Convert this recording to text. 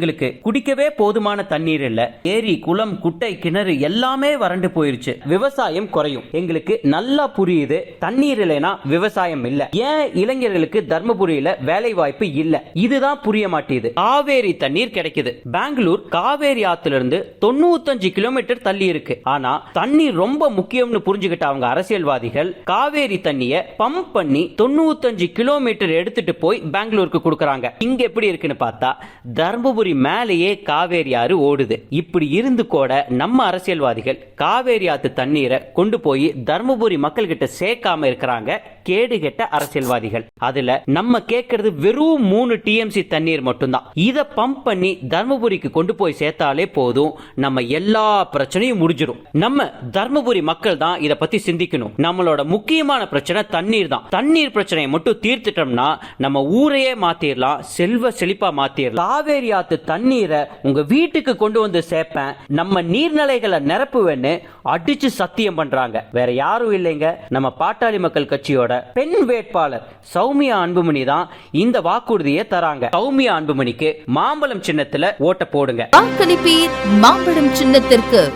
எங்களுக்கு குடிக்கவே போதுமான தண்ணீர் இல்ல. ஏரி குளம் குட்டை கிணறு எல்லாமே வறண்டு போயிருச்சு. விவசாயம் குறையும். எங்களுக்கு நல்லா புரியுது. தண்ணீர் இல்லைனா விவசாயம் இல்ல. ஏன் இளைஞர்களுக்கு தர்மபுரியில வேலை வாய்ப்பு இல்ல? இதுதான் புரிய மாட்டேது காவேரி தண்ணீர் கிடைக்குது. பெங்களூர் காவேரி ஆத்துல இருந்து தொண்ணூத்தஞ்சு கிலோமீட்டர் தள்ளி இருக்கு. ஆனா தண்ணீர் ரொம்ப முக்கியம்னு புரிஞ்சுக்கிட்ட அவங்க அரசியல்வாதிகள் காவேரி தண்ணிய பம்ப் பண்ணி தொண்ணூத்தஞ்சு கிலோமீட்டர் எடுத்துட்டு போய் பெங்களூருக்கு கொடுக்கறாங்க. இங்க எப்படி இருக்குன்னு பார்த்தா தர்மபுரி கல்லூரி மேலேயே காவேரி ஆறு ஓடுது. இப்படி இருந்து கூட நம்ம அரசியல்வாதிகள் காவேரி ஆத்து தண்ணீரை கொண்டு போய் தர்மபுரி மக்கள் கிட்ட சேர்க்காம இருக்கிறாங்க. கேடு கெட்ட அரசியல்வாதிகள். அதுல நம்ம கேட்கறது வெறும் மூணு டிஎம்சி தண்ணீர் மட்டும்தான். இத பம்ப் பண்ணி தர்மபுரிக்கு கொண்டு போய் சேர்த்தாலே போதும். நம்ம எல்லா பிரச்சனையும் முடிஞ்சிடும் நம்ம தர்மபுரி மக்கள் தான் இத பத்தி சிந்திக்கணும். நம்மளோட முக்கியமான பிரச்சனை தண்ணீர் தான். தண்ணீர் பிரச்சனையை மட்டும் தீர்த்துட்டோம்னா நம்ம ஊரையே மாத்திரலாம் செல்வ செழிப்பா மாத்திரலாம். காவேரி ஆத்து தண்ணீரை உங்க வீட்டுக்கு கொண்டு வந்து சேர்ப்பேன். நம்ம நீர்நிலைகளை நிரப்புவேன்னு அடிச்சு சத்தியம் பண்றாங்க. வேற யாரும் இல்லைங்க. நம்ம பாட்டாளி மக்கள் கட்சியோட பெண் வேட்பாளர் சௌமியா அன்புமணி தான் இந்த வாக்குறுதியை தராங்க. சௌமியா அன்புமணிக்கு மாம்பழம் சின்னத்துல ஓட்ட போடுங்க. வாக்களிப்பீர் மாம்பழம் சின்னத்திற்கு.